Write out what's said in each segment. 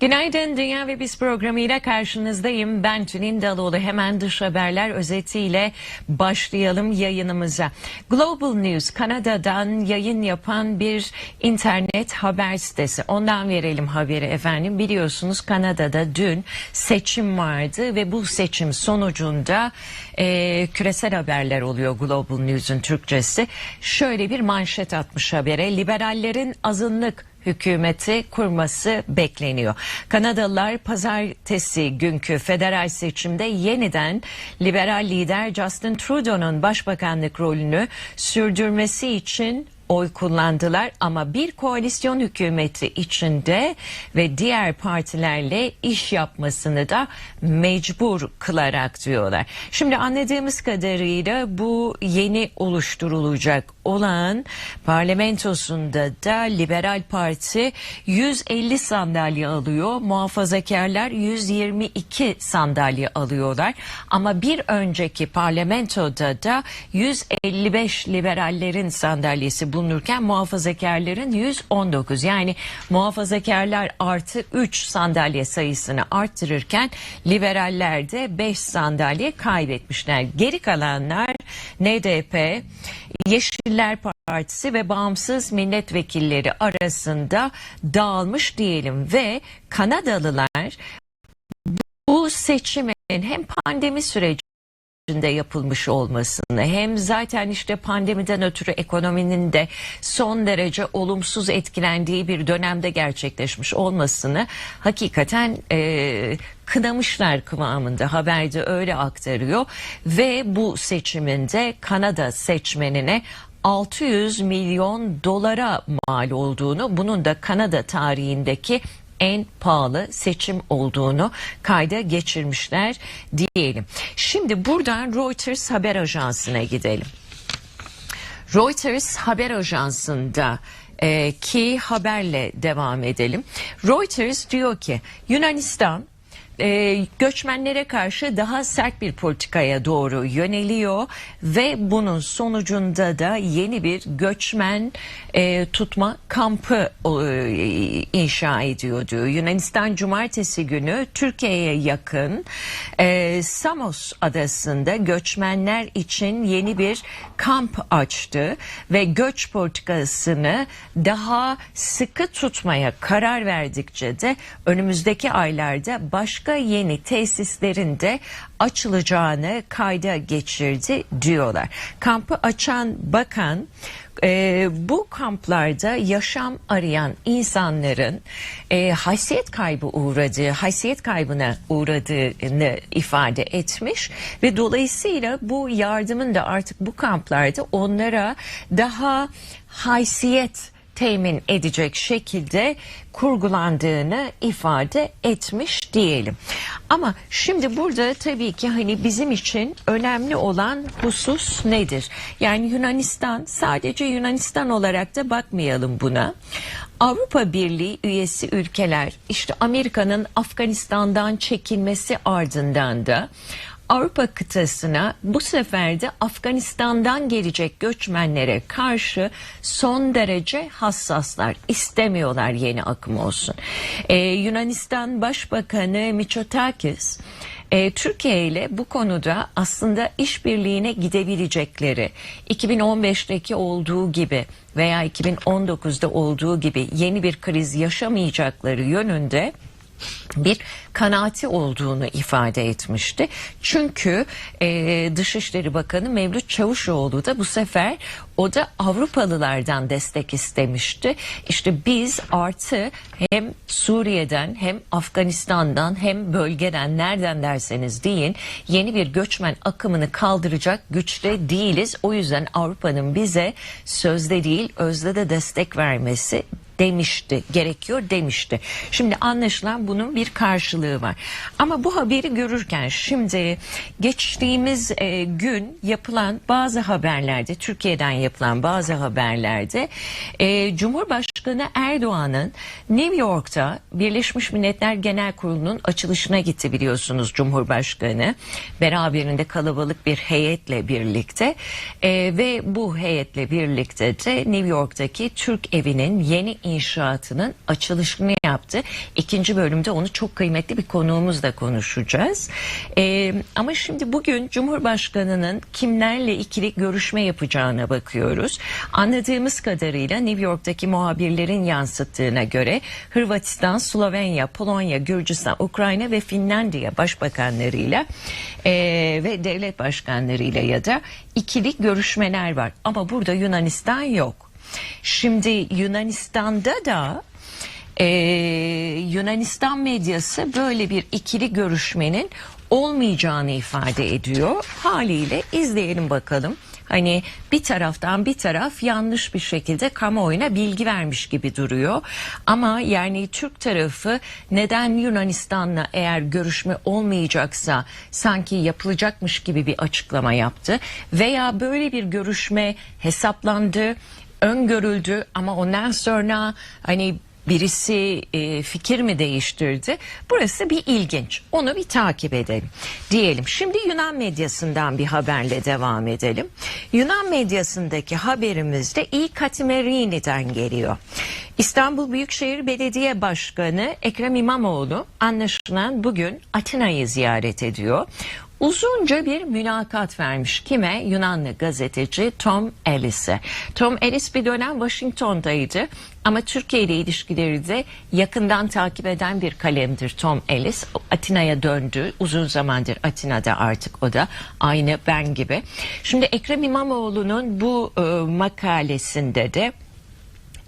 Günaydın Dünya ve Biz programıyla karşınızdayım. Ben Tülin Daloğlu. Hemen dış haberler özetiyle başlayalım yayınımıza. Global News Kanada'dan yayın yapan bir internet haber sitesi. Ondan verelim haberi efendim. Biliyorsunuz Kanada'da dün seçim vardı ve bu seçim sonucunda e, küresel haberler oluyor Global News'un Türkçesi. Şöyle bir manşet atmış habere. Liberallerin azınlık hükümeti kurması bekleniyor. Kanadalılar pazartesi günkü federal seçimde yeniden liberal lider Justin Trudeau'nun başbakanlık rolünü sürdürmesi için oy kullandılar ama bir koalisyon hükümeti içinde ve diğer partilerle iş yapmasını da mecbur kılarak diyorlar. Şimdi anladığımız kadarıyla bu yeni oluşturulacak olan parlamentosunda da Liberal Parti 150 sandalye alıyor. Muhafazakarlar 122 sandalye alıyorlar. Ama bir önceki parlamentoda da 155 liberallerin sandalyesi bulunurken muhafazakarların 119. Yani muhafazakarlar artı 3 sandalye sayısını arttırırken liberaller de 5 sandalye kaybetmişler. Geri kalanlar NDP, Yeşiller Partisi ve bağımsız milletvekilleri arasında dağılmış diyelim ve Kanadalılar bu seçimin hem pandemi süreci yapılmış olmasını hem zaten işte pandemiden ötürü ekonominin de son derece olumsuz etkilendiği bir dönemde gerçekleşmiş olmasını hakikaten e, kınamışlar kıvamında haberde öyle aktarıyor ve bu seçiminde Kanada seçmenine 600 milyon dolara mal olduğunu bunun da Kanada tarihindeki en pahalı seçim olduğunu kayda geçirmişler diyelim. Şimdi buradan Reuters haber ajansına gidelim. Reuters haber ajansında e, ki haberle devam edelim. Reuters diyor ki Yunanistan e, göçmenlere karşı daha sert bir politikaya doğru yöneliyor ve bunun sonucunda da yeni bir göçmen e, tutma kampı e, inşa ediyor diyor. Yunanistan cumartesi günü Türkiye'ye yakın e, Samos adasında göçmenler için yeni bir kamp açtı ve göç politikasını daha sıkı tutmaya karar verdikçe de önümüzdeki aylarda başka yeni tesislerin de açılacağını kayda geçirdi diyorlar. Kampı açan bakan e, bu kamplarda yaşam arayan insanların e, haysiyet kaybı uğradığı, haysiyet kaybına uğradığını ifade etmiş ve dolayısıyla bu yardımın da artık bu kamplarda onlara daha haysiyet temin edecek şekilde kurgulandığını ifade etmiş diyelim. Ama şimdi burada tabii ki hani bizim için önemli olan husus nedir? Yani Yunanistan sadece Yunanistan olarak da bakmayalım buna. Avrupa Birliği üyesi ülkeler işte Amerika'nın Afganistan'dan çekilmesi ardından da Avrupa kıtasına bu sefer de Afganistan'dan gelecek göçmenlere karşı son derece hassaslar. istemiyorlar yeni akım olsun. Ee, Yunanistan Başbakanı Mitsotakis e, Türkiye ile bu konuda aslında işbirliğine gidebilecekleri 2015'teki olduğu gibi veya 2019'da olduğu gibi yeni bir kriz yaşamayacakları yönünde bir kanaati olduğunu ifade etmişti. Çünkü e, Dışişleri Bakanı Mevlüt Çavuşoğlu da bu sefer o da Avrupalılardan destek istemişti. İşte biz artı hem Suriye'den hem Afganistan'dan hem bölgeden nereden derseniz deyin yeni bir göçmen akımını kaldıracak güçte değiliz. O yüzden Avrupa'nın bize sözde değil özde de destek vermesi demişti, gerekiyor demişti. Şimdi anlaşılan bunun bir karşılığı var. Ama bu haberi görürken şimdi geçtiğimiz e, gün yapılan bazı haberlerde, Türkiye'den yapılan bazı haberlerde e, Cumhurbaşkanı Erdoğan'ın New York'ta Birleşmiş Milletler Genel Kurulu'nun açılışına gitti biliyorsunuz Cumhurbaşkanı. Beraberinde kalabalık bir heyetle birlikte e, ve bu heyetle birlikte de New York'taki Türk evinin yeni inşaatının açılışını yaptı. İkinci bölümde onu çok kıymetli bir konuğumuzla konuşacağız. Ee, ama şimdi bugün Cumhurbaşkanı'nın kimlerle ikili görüşme yapacağına bakıyoruz. Anladığımız kadarıyla New York'taki muhabirlerin yansıttığına göre Hırvatistan, Slovenya, Polonya, Gürcistan, Ukrayna ve Finlandiya başbakanlarıyla e, ve devlet başkanlarıyla ya da ikili görüşmeler var. Ama burada Yunanistan yok. Şimdi Yunanistan'da da e, Yunanistan medyası böyle bir ikili görüşmenin olmayacağını ifade ediyor. Haliyle izleyelim bakalım. Hani bir taraftan bir taraf yanlış bir şekilde kamuoyuna bilgi vermiş gibi duruyor. Ama yani Türk tarafı neden Yunanistan'la eğer görüşme olmayacaksa sanki yapılacakmış gibi bir açıklama yaptı. Veya böyle bir görüşme hesaplandı, öngörüldü ama ondan sonra hani birisi e, fikir mi değiştirdi? Burası bir ilginç. Onu bir takip edelim diyelim. Şimdi Yunan medyasından bir haberle devam edelim. Yunan medyasındaki haberimizde İ Katimerini'den geliyor. İstanbul Büyükşehir Belediye Başkanı Ekrem İmamoğlu anlaşılan bugün Atina'yı ziyaret ediyor uzunca bir mülakat vermiş. Kime? Yunanlı gazeteci Tom Ellis'e. Tom Ellis bir dönem Washington'daydı ama Türkiye ile ilişkileri de yakından takip eden bir kalemdir Tom Ellis. Atina'ya döndü. Uzun zamandır Atina'da artık o da. Aynı ben gibi. Şimdi Ekrem İmamoğlu'nun bu e, makalesinde de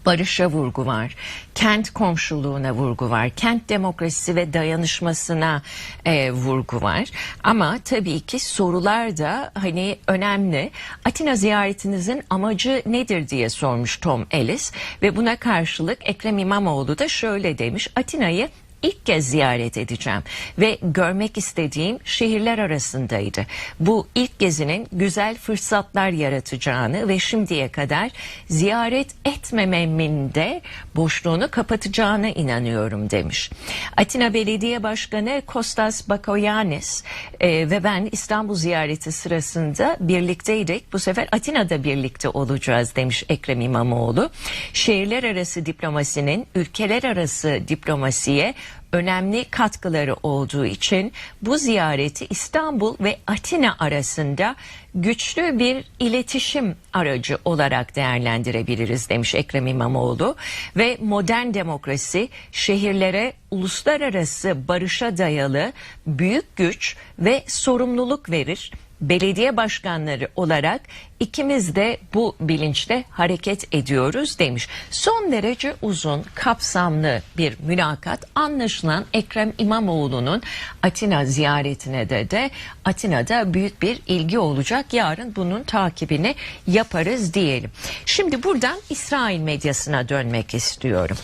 barışa vurgu var. Kent komşuluğuna vurgu var. Kent demokrasisi ve dayanışmasına e, vurgu var. Ama tabii ki sorular da hani önemli. Atina ziyaretinizin amacı nedir diye sormuş Tom Ellis ve buna karşılık Ekrem İmamoğlu da şöyle demiş. Atina'yı ilk kez ziyaret edeceğim ve görmek istediğim şehirler arasındaydı. Bu ilk gezinin güzel fırsatlar yaratacağını ve şimdiye kadar ziyaret etmememin de boşluğunu kapatacağına inanıyorum demiş. Atina Belediye Başkanı Kostas Bakoyannis e, ve ben İstanbul ziyareti sırasında birlikteydik. Bu sefer Atina'da birlikte olacağız demiş Ekrem İmamoğlu. Şehirler arası diplomasinin ülkeler arası diplomasiye önemli katkıları olduğu için bu ziyareti İstanbul ve Atina arasında güçlü bir iletişim aracı olarak değerlendirebiliriz demiş Ekrem İmamoğlu. Ve modern demokrasi şehirlere uluslararası barışa dayalı büyük güç ve sorumluluk verir belediye başkanları olarak ikimiz de bu bilinçle hareket ediyoruz demiş. Son derece uzun, kapsamlı bir mülakat anlaşılan Ekrem İmamoğlu'nun Atina ziyaretine de de Atina'da büyük bir ilgi olacak. Yarın bunun takibini yaparız diyelim. Şimdi buradan İsrail medyasına dönmek istiyorum.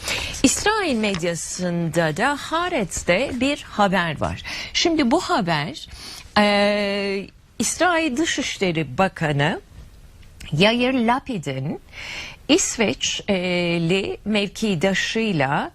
İsrail medyasında da Haaretz'te bir haber var. Şimdi bu haber... Ee, İsrail Dışişleri Bakanı Yair Lapid'in İsveçli mevkidaşıyla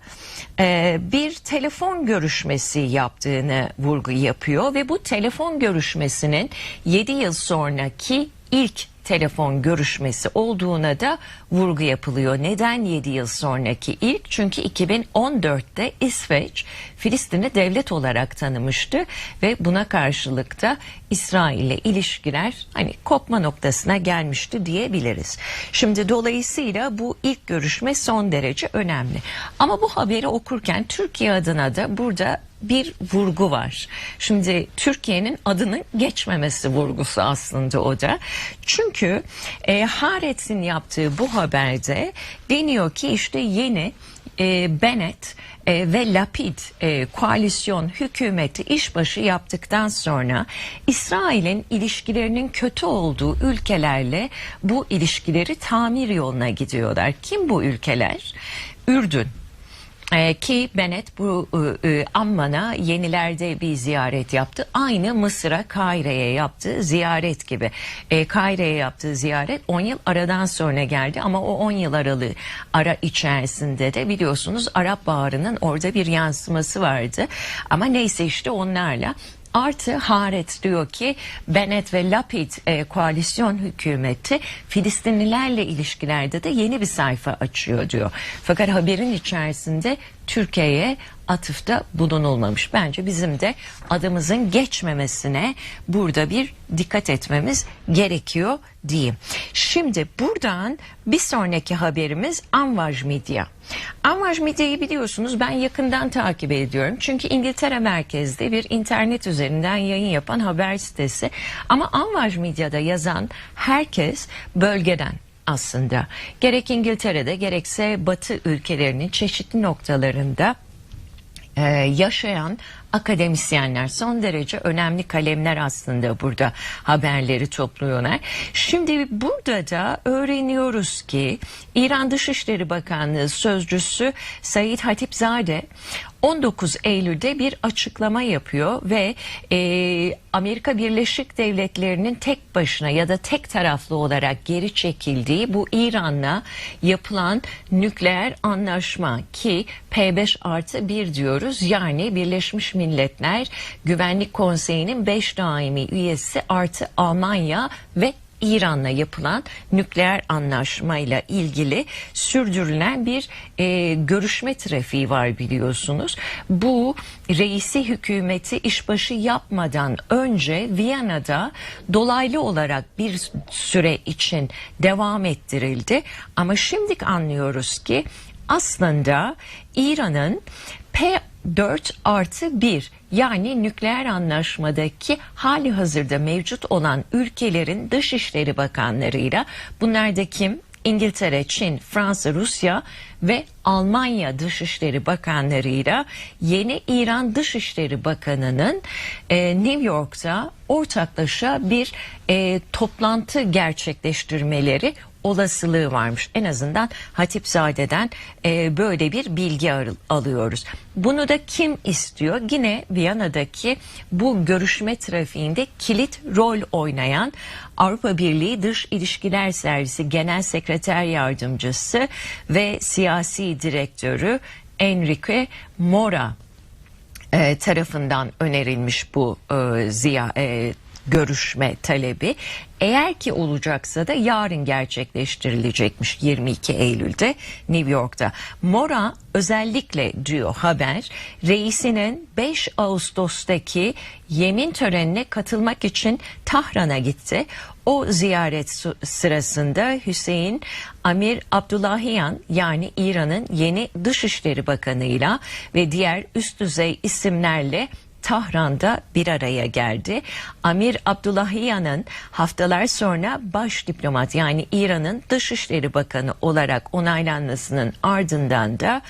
e, bir telefon görüşmesi yaptığını vurgu yapıyor ve bu telefon görüşmesinin 7 yıl sonraki ilk telefon görüşmesi olduğuna da vurgu yapılıyor. Neden 7 yıl sonraki ilk? Çünkü 2014'te İsveç Filistin'i devlet olarak tanımıştı ve buna karşılık da İsrail ile ilişkiler hani kopma noktasına gelmişti diyebiliriz. Şimdi dolayısıyla bu ilk görüşme son derece önemli. Ama bu haberi okurken Türkiye adına da burada bir vurgu var. Şimdi Türkiye'nin adının geçmemesi vurgusu aslında o da. Çünkü e, Haaretz'in yaptığı bu haberde deniyor ki işte yeni e, Bennett e, ve Lapid e, koalisyon hükümeti işbaşı yaptıktan sonra İsrail'in ilişkilerinin kötü olduğu ülkelerle bu ilişkileri tamir yoluna gidiyorlar. Kim bu ülkeler? Ürdün, ee, ki Bennett bu e, e, Amman'a yenilerde bir ziyaret yaptı. Aynı Mısır'a Kahire'ye yaptığı ziyaret gibi. E, yaptığı ziyaret 10 yıl aradan sonra geldi ama o 10 yıl aralığı ara içerisinde de biliyorsunuz Arap Baharı'nın orada bir yansıması vardı. Ama neyse işte onlarla Artı Haaretz diyor ki Bennett ve Lapid e, koalisyon hükümeti Filistinlilerle ilişkilerde de yeni bir sayfa açıyor diyor. Fakat haberin içerisinde Türkiye'ye atıfta bulunulmamış. Bence bizim de adımızın geçmemesine burada bir dikkat etmemiz gerekiyor diyeyim. Şimdi buradan bir sonraki haberimiz Anvaj Medya. Anvaj Medya'yı biliyorsunuz ben yakından takip ediyorum. Çünkü İngiltere merkezli bir internet üzerinden yayın yapan haber sitesi. Ama Anvaj Medya'da yazan herkes bölgeden aslında. Gerek İngiltere'de gerekse Batı ülkelerinin çeşitli noktalarında e, yaşayan akademisyenler son derece önemli kalemler aslında burada haberleri topluyorlar. Şimdi burada da öğreniyoruz ki İran Dışişleri Bakanlığı sözcüsü Said Hatipzade 19 Eylül'de bir açıklama yapıyor ve e, Amerika Birleşik Devletleri'nin tek başına ya da tek taraflı olarak geri çekildiği bu İran'la yapılan nükleer anlaşma ki P5 artı 1 diyoruz. Yani Birleşmiş Milletler Güvenlik Konseyi'nin 5 daimi üyesi artı Almanya ve İran'la yapılan nükleer anlaşmayla ilgili sürdürülen bir e, görüşme trafiği var biliyorsunuz. Bu reisi hükümeti işbaşı yapmadan önce Viyana'da dolaylı olarak bir süre için devam ettirildi. Ama şimdi anlıyoruz ki aslında İran'ın P 4 artı 1 yani nükleer anlaşmadaki hali hazırda mevcut olan ülkelerin dışişleri bakanlarıyla bunlar da kim? İngiltere, Çin, Fransa, Rusya ve Almanya Dışişleri Bakanlarıyla yeni İran Dışişleri Bakanı'nın e, New York'ta ortaklaşa bir e, toplantı gerçekleştirmeleri olasılığı varmış. En azından Hatipzade'den e, böyle bir bilgi al- alıyoruz. Bunu da kim istiyor? Yine Viyana'daki bu görüşme trafiğinde kilit rol oynayan Avrupa Birliği Dış İlişkiler Servisi Genel Sekreter Yardımcısı ve siyasi direktörü Enrique Mora e, tarafından önerilmiş bu e, ziya e, görüşme talebi. Eğer ki olacaksa da yarın gerçekleştirilecekmiş 22 Eylül'de New York'ta. Mora özellikle diyor haber reisinin 5 Ağustos'taki yemin törenine katılmak için Tahran'a gitti. O ziyaret sırasında Hüseyin Amir Abdullahiyan yani İran'ın yeni Dışişleri Bakanı'yla ve diğer üst düzey isimlerle Tahran'da bir araya geldi. Amir Abdullahiyan'ın haftalar sonra baş diplomat yani İran'ın Dışişleri Bakanı olarak onaylanmasının ardından da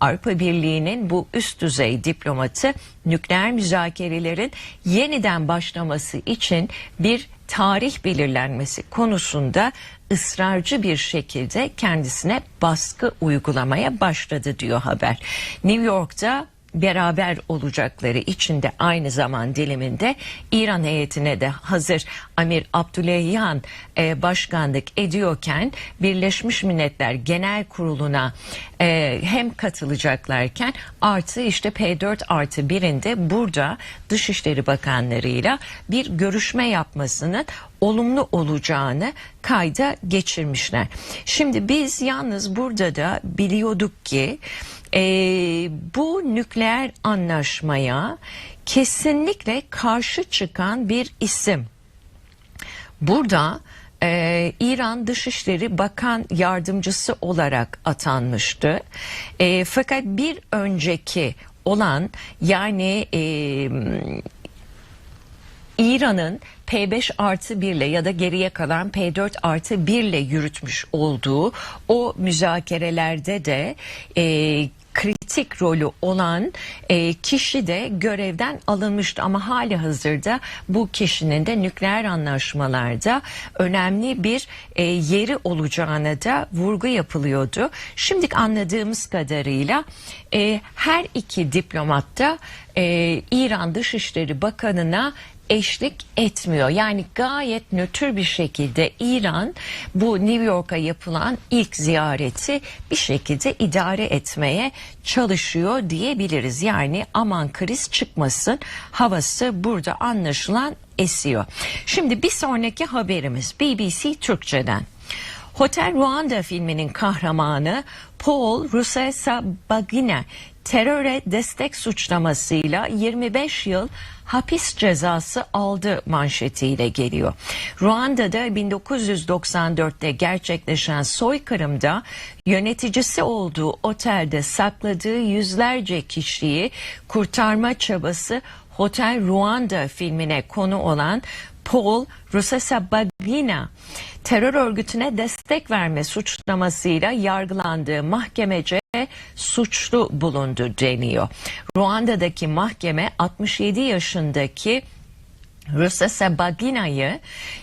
Avrupa Birliği'nin bu üst düzey diplomatı nükleer müzakerelerin yeniden başlaması için bir tarih belirlenmesi konusunda ısrarcı bir şekilde kendisine baskı uygulamaya başladı diyor haber. New York'ta beraber olacakları için de aynı zaman diliminde İran heyetine de hazır. Amir Abdullahian e, başkanlık ediyorken Birleşmiş Milletler Genel Kurulu'na e, hem katılacaklarken artı işte P4 artı birinde burada Dışişleri Bakanlarıyla bir görüşme yapmasının olumlu olacağını kayda geçirmişler. Şimdi biz yalnız burada da biliyorduk ki e, bu nükleer anlaşmaya kesinlikle karşı çıkan bir isim. Burada e, İran Dışişleri Bakan Yardımcısı olarak atanmıştı. E, fakat bir önceki olan yani e, İran'ın P5 artı 1 ile ya da geriye kalan P4 artı 1 ile yürütmüş olduğu o müzakerelerde de e, kritik rolü olan e, kişi de görevden alınmıştı ama hali hazırda bu kişinin de nükleer anlaşmalarda önemli bir e, yeri olacağına da vurgu yapılıyordu. Şimdi anladığımız kadarıyla e, her iki diplomat da e, İran Dışişleri Bakanı'na eşlik etmiyor. Yani gayet nötr bir şekilde İran bu New York'a yapılan ilk ziyareti bir şekilde idare etmeye çalışıyor diyebiliriz. Yani aman kriz çıkmasın havası burada anlaşılan esiyor. Şimdi bir sonraki haberimiz BBC Türkçe'den. Hotel Rwanda filminin kahramanı Paul Rusesabagina teröre destek suçlamasıyla 25 yıl hapis cezası aldı manşetiyle geliyor. Ruanda'da 1994'te gerçekleşen soykırımda yöneticisi olduğu otelde sakladığı yüzlerce kişiyi kurtarma çabası Hotel Ruanda filmine konu olan Paul Rusesabagina terör örgütüne destek verme suçlamasıyla yargılandığı mahkemece suçlu bulundu deniyor. Ruanda'daki mahkeme 67 yaşındaki Rusesabagina'yı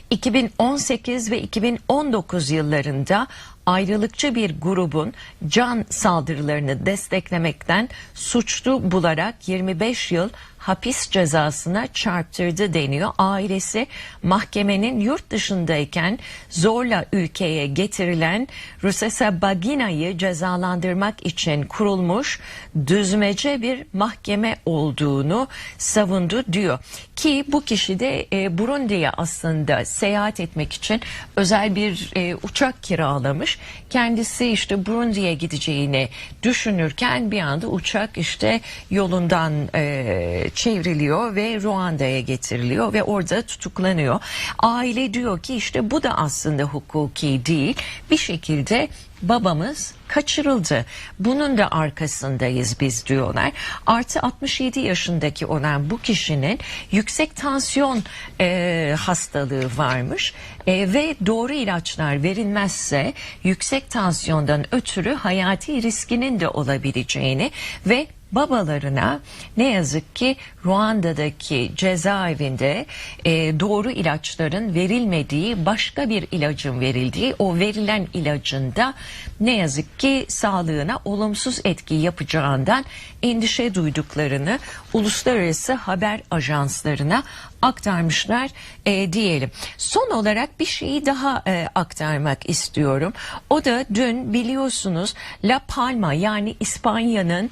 2018 ve 2019 yıllarında ayrılıkçı bir grubun can saldırılarını desteklemekten suçlu bularak 25 yıl hapis cezasına çarptırdı deniyor. Ailesi mahkemenin yurt dışındayken zorla ülkeye getirilen Rusesabagina'yı cezalandırmak için kurulmuş düzmece bir mahkeme olduğunu savundu diyor. Ki bu kişi de e, Burundi'ye aslında seyahat etmek için özel bir e, uçak kiralamış. Kendisi işte Burundi'ye gideceğini düşünürken bir anda uçak işte yolundan e, çevriliyor ve Ruanda'ya getiriliyor ve orada tutuklanıyor. Aile diyor ki işte bu da aslında hukuki değil. Bir şekilde babamız kaçırıldı. Bunun da arkasındayız biz diyorlar. Artı 67 yaşındaki olan bu kişinin yüksek tansiyon e, hastalığı varmış E, ve doğru ilaçlar verilmezse yüksek tansiyondan ötürü hayati riskinin de olabileceğini ve babalarına ne yazık ki Ruanda'daki cezaevinde e, doğru ilaçların verilmediği başka bir ilacın verildiği o verilen ilacın da ne yazık ki sağlığına olumsuz etki yapacağından endişe duyduklarını uluslararası haber ajanslarına aktarmışlar e, diyelim. Son olarak bir şeyi daha e, aktarmak istiyorum. O da dün biliyorsunuz La Palma yani İspanya'nın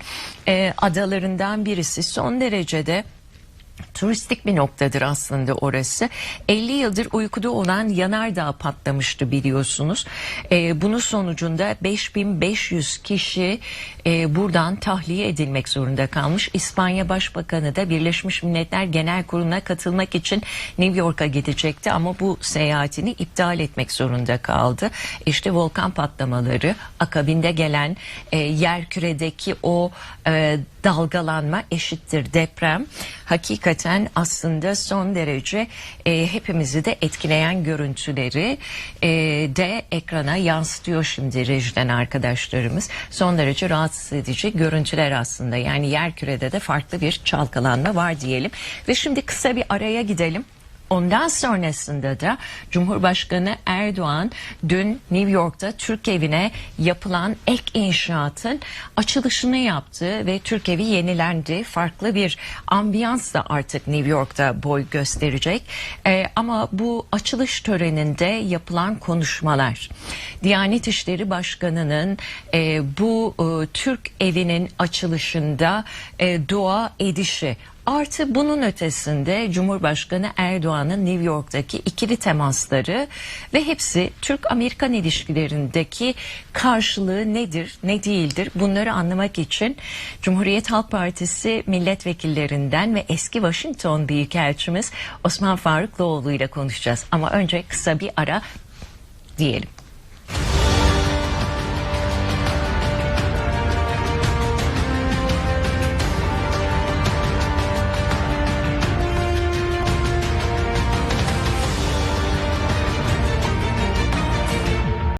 e, adalarından birisi son derecede turistik bir noktadır aslında orası. 50 yıldır uykuda olan yanardağ patlamıştı biliyorsunuz. Ee, bunun sonucunda 5500 kişi e, buradan tahliye edilmek zorunda kalmış. İspanya Başbakanı da Birleşmiş Milletler Genel Kurulu'na katılmak için New York'a gidecekti ama bu seyahatini iptal etmek zorunda kaldı. İşte volkan patlamaları, akabinde gelen e, yer küredeki o e, dalgalanma eşittir deprem. Hakikaten aslında son derece e, hepimizi de etkileyen görüntüleri e, de ekrana yansıtıyor şimdi rejiden arkadaşlarımız. Son derece rahatsız edici görüntüler aslında. Yani yer kürede de farklı bir çalkalanma var diyelim. Ve şimdi kısa bir araya gidelim. Ondan sonrasında da Cumhurbaşkanı Erdoğan dün New York'ta Türk evine yapılan ek inşaatın açılışını yaptı ve Türk evi yenilendi. Farklı bir ambiyans da artık New York'ta boy gösterecek. Ee, ama bu açılış töreninde yapılan konuşmalar, Diyanet İşleri Başkanı'nın e, bu e, Türk evinin açılışında e, dua edişi Artı bunun ötesinde Cumhurbaşkanı Erdoğan'ın New York'taki ikili temasları ve hepsi Türk-Amerikan ilişkilerindeki karşılığı nedir, ne değildir bunları anlamak için Cumhuriyet Halk Partisi milletvekillerinden ve eski Washington Büyükelçimiz Osman Farukluoğlu ile konuşacağız. Ama önce kısa bir ara diyelim.